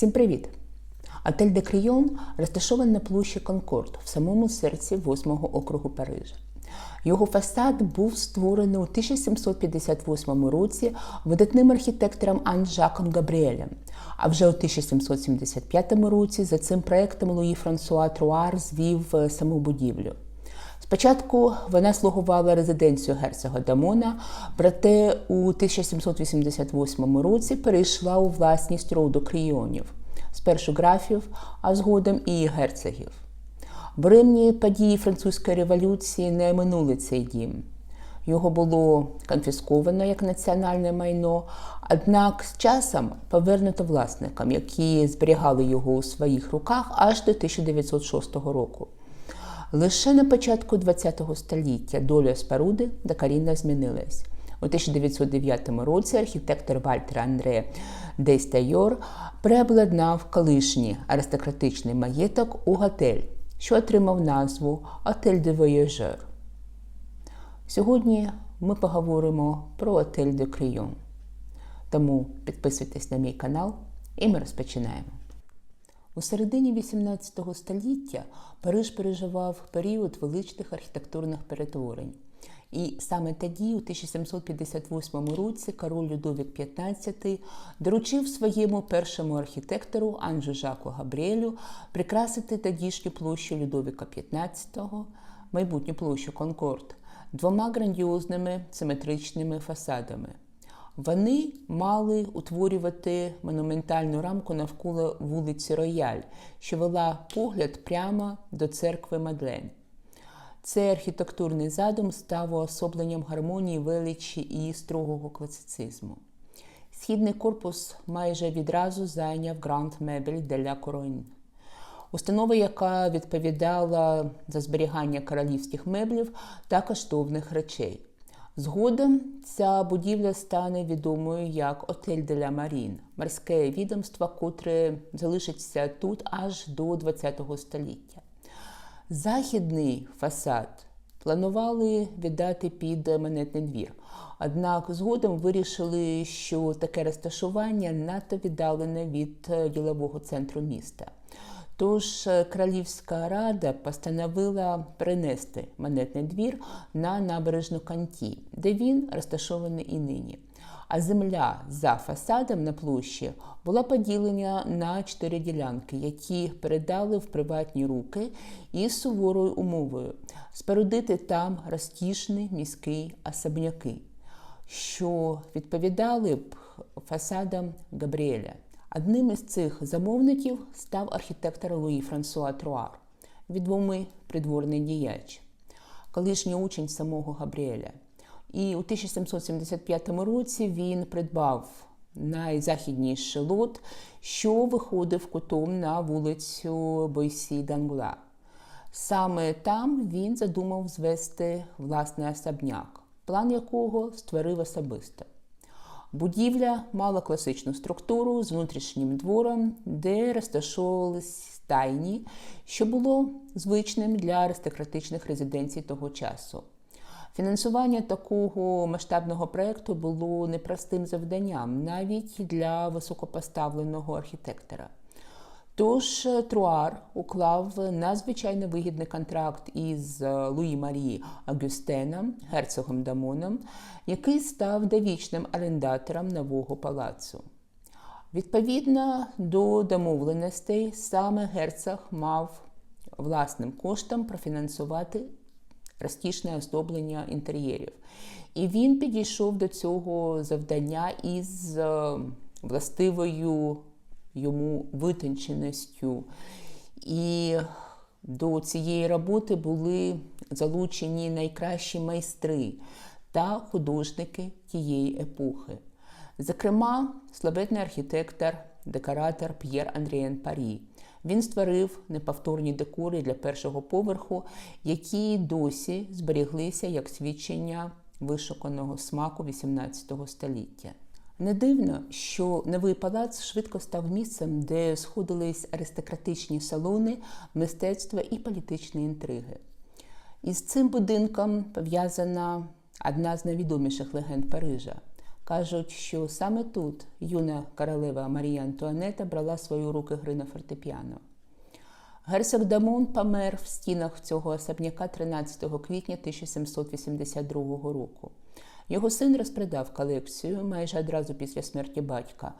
Всім привіт! Отель де Кріон розташований на площі Конкорд в самому серці 8-го округу Парижа. Його фасад був створений у 1758 році видатним архітектором Ан-Жаком Габріелем. А вже у 1775 році за цим проектом Луї Франсуа Труар звів е, саму будівлю. Спочатку вона слугувала резиденцією герцога Дамона, проте у 1788 році перейшла у власність роду крійонів, спершу графів, а згодом і герцогів. Буремні події французької революції не минули цей дім. Його було конфісковано як національне майно, однак з часом повернуто власникам, які зберігали його у своїх руках аж до 1906 року. Лише на початку ХХ століття доля споруди докорінно змінилась. У 1909 році архітектор Вальтер Андре Дейстайор переобладнав колишній аристократичний маєток у готель, що отримав назву Отель де Voyageur. Сьогодні ми поговоримо про отель де Крійон. Тому підписуйтесь на мій канал і ми розпочинаємо. У середині XVIII століття Париж переживав період величних архітектурних перетворень. І саме тоді, у 1758 році, король Людовік XV доручив своєму першому архітектору Анжу Жаку Габріелю прикрасити тодішню площу Людовіка XV, майбутню площу Конкорд, двома грандіозними симетричними фасадами. Вони мали утворювати монументальну рамку навколо вулиці Рояль, що вела погляд прямо до церкви Мадлен. Цей архітектурний задум став уособленням гармонії величі і строгого класицизму. Східний корпус майже відразу зайняв Grand Meuble de la Установа, яка відповідала за зберігання королівських меблів та коштовних речей. Згодом ця будівля стане відомою як Отель де ла Марін, морське відомство, котре залишиться тут аж до ХХ століття. Західний фасад планували віддати під монетний двір. Однак згодом вирішили, що таке розташування надто віддалене від ділового центру міста. Тож Королівська рада постановила перенести монетний двір на набережну Канті, де він розташований і нині. А земля за фасадом на площі була поділена на чотири ділянки, які передали в приватні руки із суворою умовою спорудити там розтішні міські особняки, що відповідали б фасадам Габріеля. Одним із цих замовників став архітектор Луї Франсуа Труар, відомий придворний діяч, колишній учень самого Габріеля. І у 1775 році він придбав найзахідніший лот, що виходив кутом на вулицю Бойсі Дангула. Саме там він задумав звести власний особняк, план якого створив особисто. Будівля мала класичну структуру з внутрішнім двором, де розташовувались стайні, що було звичним для аристократичних резиденцій того часу. Фінансування такого масштабного проєкту було непростим завданням навіть для високопоставленого архітектора. Тож Труар уклав надзвичайно вигідний контракт із Луї Марії Агюстеном, герцогом Дамоном, який став довічним орендатором нового палацу. Відповідно до домовленостей, саме герцог мав власним коштом профінансувати розкішне оздоблення інтер'єрів. І він підійшов до цього завдання із властивою йому витонченістю. І до цієї роботи були залучені найкращі майстри та художники тієї епохи. Зокрема, славетний архітектор, декоратор П'єр Андрієн Парі. Він створив неповторні декори для першого поверху, які досі зберіглися як свідчення вишуканого смаку XVIII століття. Не дивно, що новий палац швидко став місцем, де сходились аристократичні салони, мистецтва і політичні інтриги. Із цим будинком пов'язана одна з найвідоміших легенд Парижа Кажуть, що саме тут юна королева Марія Антуанета брала свої руки гри на фортепіано. Герцог Дамон помер в стінах цього особняка 13 квітня 1782 року. Його син розпродав колекцію майже одразу після смерті батька,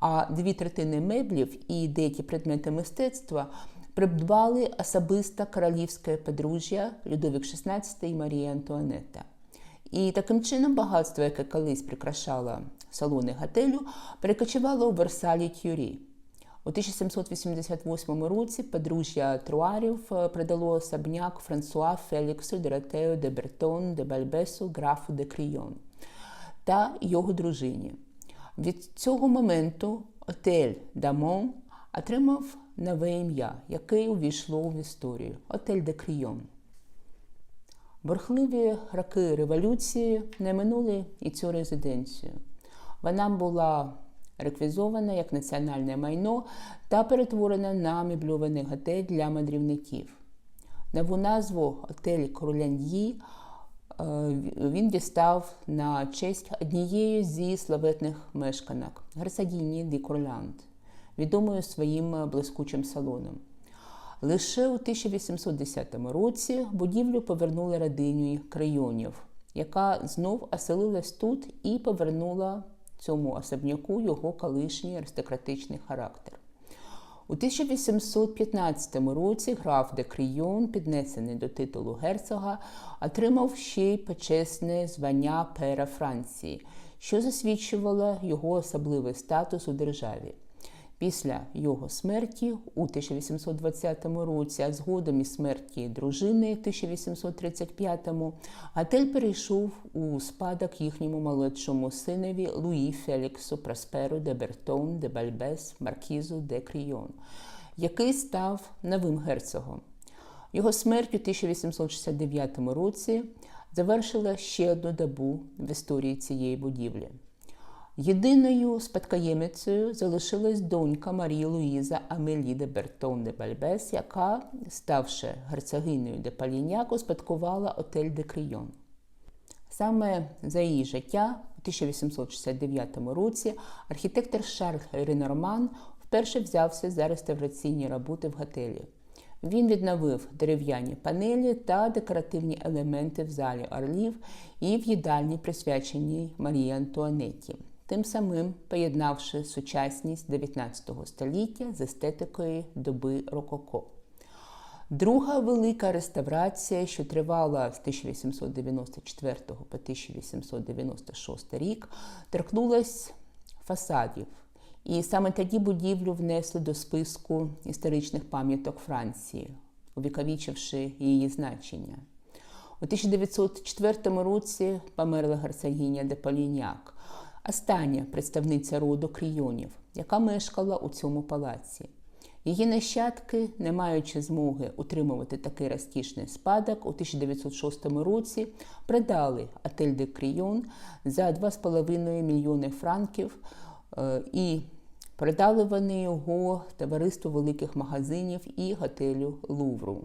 а дві третини меблів і деякі предмети мистецтва придбали особисто королівське подружжя Людовік XVI і Марія Антуанетта. І таким чином багатство, яке колись прикрашало салони готелю, перекочувало у Версалі Тюрі. У 1788 році подружжя Труарів придало особняк Франсуа Феліксу Доротею де Бертон де Бальбесу графу де Крійон та його дружині. Від цього моменту отель Дамон отримав нове ім'я, яке увійшло в історію Отель де Крійон. Борхливі роки революції не минули і цю резиденцію. Вона була реквізована як національне майно та перетворена на мебльований готель для мандрівників. Нову назву Отель Кроляньї він дістав на честь однієї зі славетних мешканок герцогині Ді Курлянд, відомою своїм блискучим салоном. Лише у 1810 році будівлю повернули родині крайонів, яка знов оселилась тут і повернула цьому особняку його колишній аристократичний характер. У 1815 році граф де Крійон, піднесений до титулу герцога, отримав ще й почесне звання пера Франції, що засвідчувало його особливий статус у державі. Після його смерті у 1820 році, а згодом і смерті дружини 1835-му, готель перейшов у спадок їхньому молодшому синові Луї Феліксу Просперу де Бертон де Бальбес Маркізу де Крійон, який став новим герцогом. Його смерть у 1869 році завершила ще одну добу в історії цієї будівлі. Єдиною спадкоємицею залишилась донька Марії Луїза Амелі де Бертон де Бальбес, яка, ставши герцогинею де Паліняк, успадкувала отель де Крійон. Саме за її життя у 1869 році архітектор Шарль Ренорман вперше взявся за реставраційні роботи в готелі. Він відновив дерев'яні панелі та декоративні елементи в залі орлів і в їдальні, присвяченій Марії Антуанетті тим самим поєднавши сучасність 19 століття з естетикою доби Рококо. Друга велика реставрація, що тривала з 1894 по 1896 рік, торкнулась фасадів. І саме тоді будівлю внесли до списку історичних пам'яток Франції, увіковічивши її значення. У 1904 році померла герцогиня де Поліняк, остання представниця роду крійонів, яка мешкала у цьому палаці. Її нащадки, не маючи змоги утримувати такий розкішний спадок, у 1906 році продали отель де Крійон за 2,5 мільйони франків е, і продали вони його товариству великих магазинів і готелю Лувру.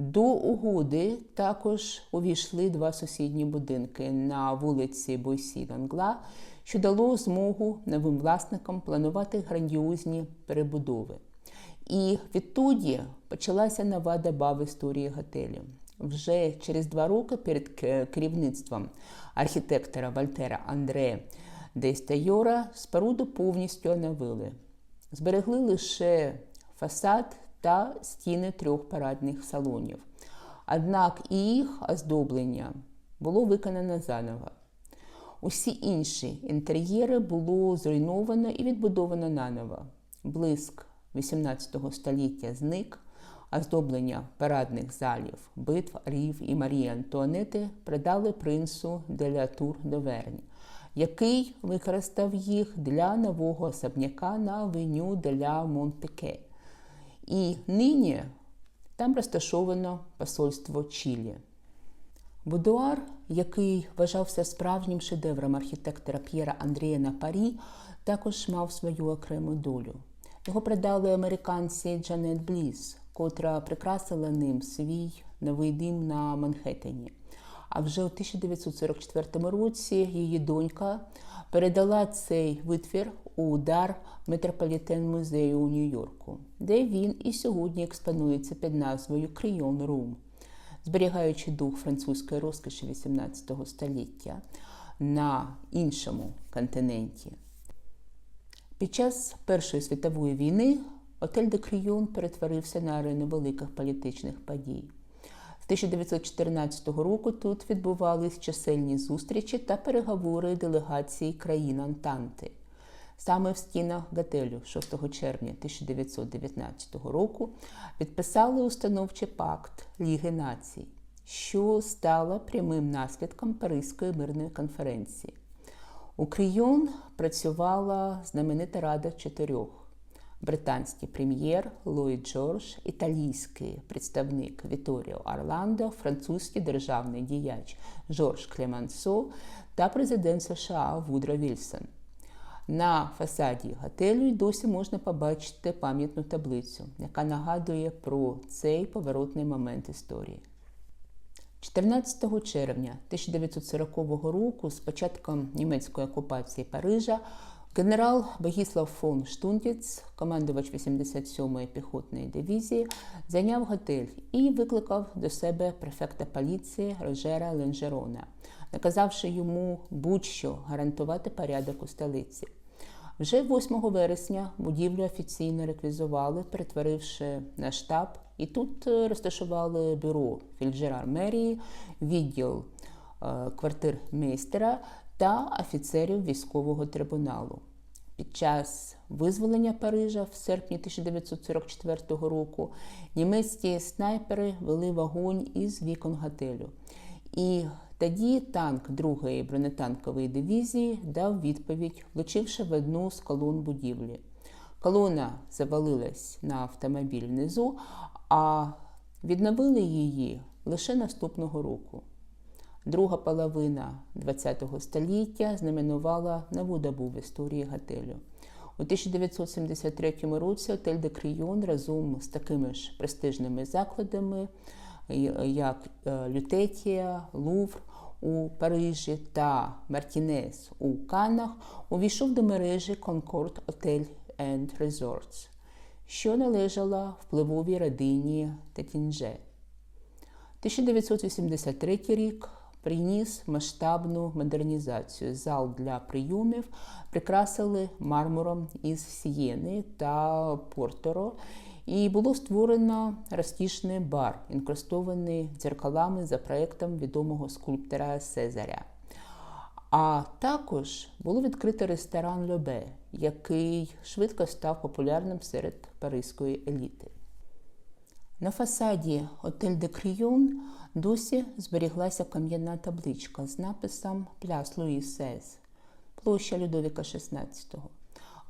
До угоди також увійшли два сусідні будинки на вулиці бойсі Англа, що дало змогу новим власникам планувати грандіозні перебудови. І відтоді почалася нова доба в історії готелю. Вже через два роки перед керівництвом архітектора Вальтера Андре Дейстайора споруду повністю оновили. Зберегли лише фасад та стіни трьох парадних салонів. Однак і їх оздоблення було виконане заново. Усі інші інтер'єри було зруйновано і відбудовано наново. Блиск XVIII століття зник, оздоблення парадних залів, битв Рів і Марії Антуанети придали принцу Деля Тур Довернь, який використав їх для нового особняка на авеню Деля Монтпеке. І нині там розташовано посольство Чилі. Будуар, який вважався справжнім шедевром архітектора П'єра Андрія на Парі, також мав свою окрему долю. Його продали американці Джанет Бліс, котра прикрасила ним свій новий дім на Манхеттені. А вже у 1944 році її донька передала цей витвір у дар Метрополітен музею у Нью-Йорку, де він і сьогодні експонується під назвою Крийон Рум, зберігаючи дух французької розкоші XVIII століття на іншому континенті. Під час Першої світової війни Отель де Крійон перетворився на арену великих політичних подій. З 1914 року тут відбувались чисельні зустрічі та переговори делегації країн Антанти. Саме в стінах готелю 6 червня 1919 року підписали установчий пакт Ліги націй, що стало прямим наслідком Паризької мирної конференції. У Крійон працювала знаменита рада чотирьох британський прем'єр Ллойд Джордж, італійський представник Віторіо Орландо, французький державний діяч Жорж Клемансо та президент США Вудро Вільсон. На фасаді готелю й досі можна побачити пам'ятну таблицю, яка нагадує про цей поворотний момент історії. 14 червня 1940 року, з початком німецької окупації Парижа, Генерал Богіслав фон Штунтіц, командувач 87-ї піхотної дивізії, зайняв готель і викликав до себе префекта поліції Рожера Ленжерона, наказавши йому будь-що гарантувати порядок у столиці. Вже 8 вересня будівлю офіційно реквізували, перетворивши на штаб, і тут е, розташували бюро фільджера мерії, відділ е, квартир мейстера та офіцерів військового трибуналу. Під час визволення Парижа в серпні 1944 року німецькі снайпери вели вогонь із вікон готелю. І тоді танк другої бронетанкової дивізії дав відповідь, влучивши в одну з колон будівлі. Колона завалилась на автомобіль внизу, а відновили її лише наступного року. Друга половина ХХ століття знаменувала нову добу в історії готелю. У 1973 році отель де Крійон разом з такими ж престижними закладами, як е, Лютетія, Лувр у Парижі та Мартінес у Каннах, увійшов до мережі Concord Hotel and Resorts, що належала впливовій родині Тетінже. 1983 рік приніс масштабну модернізацію. Зал для прийомів прикрасили мармуром із Сієни та Порторо. І було створено розтішний бар, інкрустований дзеркалами за проєктом відомого скульптора Сезаря. А також було відкрито ресторан Льобе, який швидко став популярним серед паризької еліти. На фасаді Отель де Крійон досі зберіглася кам'яна табличка з написом Пляс Луї Сез, площа Людовіка XVI.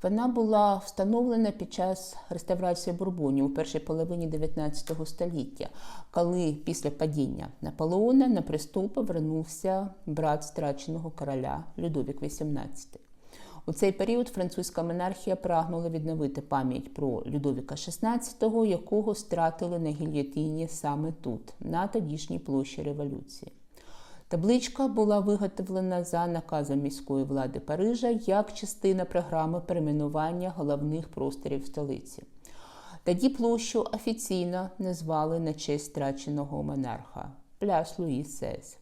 Вона була встановлена під час реставрації Бурбонів у першій половині 19 століття, коли після падіння Наполеона на престол повернувся брат страченого короля Людовік XVIII. У цей період французька монархія прагнула відновити пам'ять про Людовіка XVI, якого стратили на гільйотині саме тут, на тодішній площі революції. Табличка була виготовлена за наказом міської влади Парижа як частина програми перейменування головних просторів столиці. Тоді площу офіційно назвали на честь страченого монарха Пляс Луї Сез.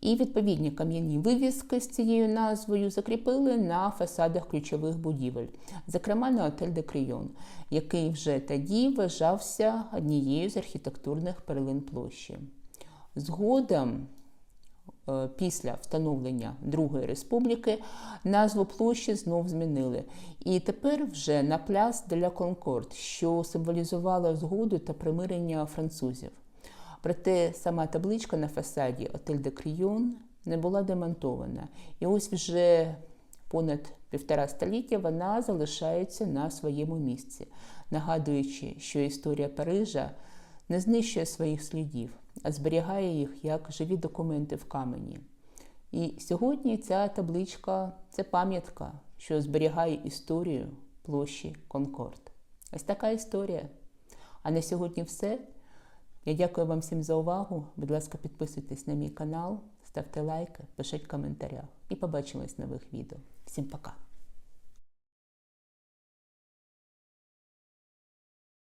І відповідні кам'яні вивіски з цією назвою закріпили на фасадах ключових будівель, зокрема на отель де Крійон, який вже тоді вважався однією з архітектурних перлин площі. Згодом, після встановлення Другої республіки, назву площі знов змінили. І тепер вже на пляс для Конкорд, що символізувало згоду та примирення французів. Проте сама табличка на фасаді Отель де Крійон не була демонтована. І ось вже понад півтора століття вона залишається на своєму місці, нагадуючи, що історія Парижа не знищує своїх слідів, зберігає їх як живі документи в камені. І сьогодні ця табличка це пам'ятка, що зберігає історію площі Конкорд. Ось така історія. А на сьогодні все. Я дякую вам всім за увагу. Будь ласка, підписуйтесь на мій канал, ставте лайки, пишіть в коментарях. І побачимось в нових відео. Всім пока!